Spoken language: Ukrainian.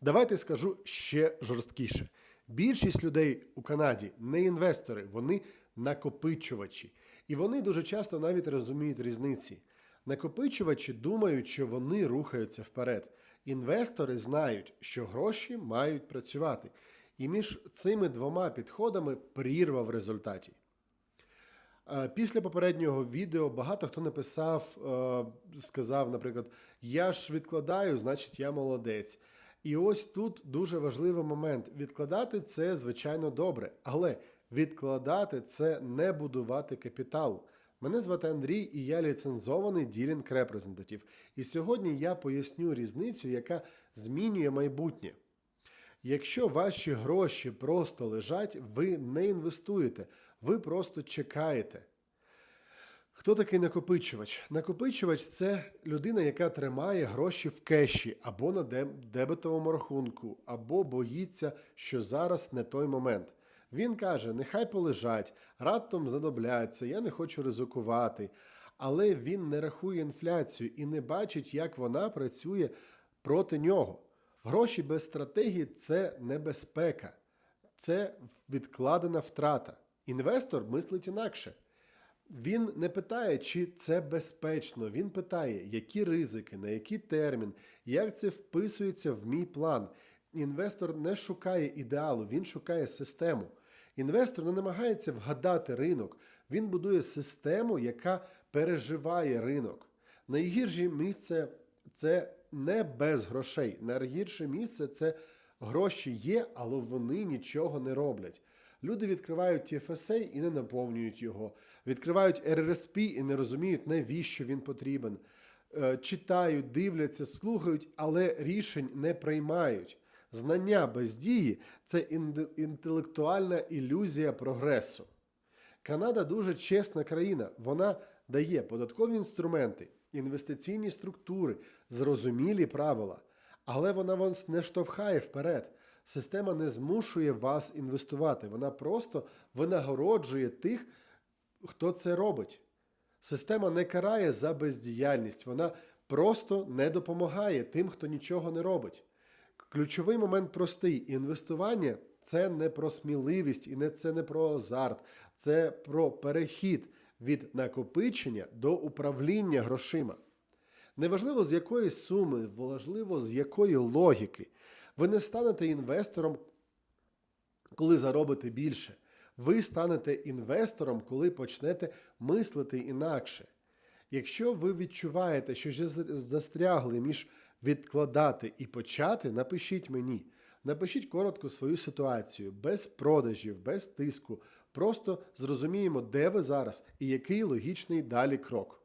Давайте скажу ще жорсткіше. Більшість людей у Канаді не інвестори, вони накопичувачі. І вони дуже часто навіть розуміють різниці. Накопичувачі думають, що вони рухаються вперед. Інвестори знають, що гроші мають працювати. І між цими двома підходами прірва в результаті. Е, Після попереднього відео багато хто написав, е, сказав, наприклад, я ж відкладаю, значить я молодець. І ось тут дуже важливий момент. Відкладати це звичайно добре, але відкладати це не будувати капітал. Мене звати Андрій, і я ліцензований ділінг репрезентатив. І сьогодні я поясню різницю, яка змінює майбутнє. Якщо ваші гроші просто лежать, ви не інвестуєте, ви просто чекаєте. Хто такий накопичувач? Накопичувач це людина, яка тримає гроші в кеші або на дебетовому рахунку, або боїться, що зараз не той момент. Він каже: нехай полежать, раптом задобляться, я не хочу ризикувати. Але він не рахує інфляцію і не бачить, як вона працює проти нього. Гроші без стратегії це небезпека, це відкладена втрата. Інвестор мислить інакше. Він не питає, чи це безпечно. Він питає, які ризики, на який термін, як це вписується в мій план. Інвестор не шукає ідеалу, він шукає систему. Інвестор не намагається вгадати ринок, він будує систему, яка переживає ринок. Найгірше місце це не без грошей. Найгірше місце це гроші є, але вони нічого не роблять. Люди відкривають TFSA і не наповнюють його, відкривають RRSP і не розуміють, навіщо він потрібен. Е, Читають, дивляться, слухають, але рішень не приймають. Знання без дії це інтелектуальна ілюзія прогресу. Канада дуже чесна країна. Вона дає податкові інструменти, інвестиційні структури, зрозумілі правила. Але вона вас не штовхає вперед. Система не змушує вас інвестувати. Вона просто винагороджує тих, хто це робить. Система не карає за бездіяльність, вона просто не допомагає тим, хто нічого не робить. Ключовий момент простий: інвестування це не про сміливість і не це не про азарт, це про перехід від накопичення до управління грошима. Неважливо з якої суми, важливо з якої логіки. Ви не станете інвестором, коли заробите більше. Ви станете інвестором, коли почнете мислити інакше. Якщо ви відчуваєте, що застрягли між відкладати і почати, напишіть мені. Напишіть коротко свою ситуацію, без продажів, без тиску. Просто зрозуміємо, де ви зараз і який логічний далі крок.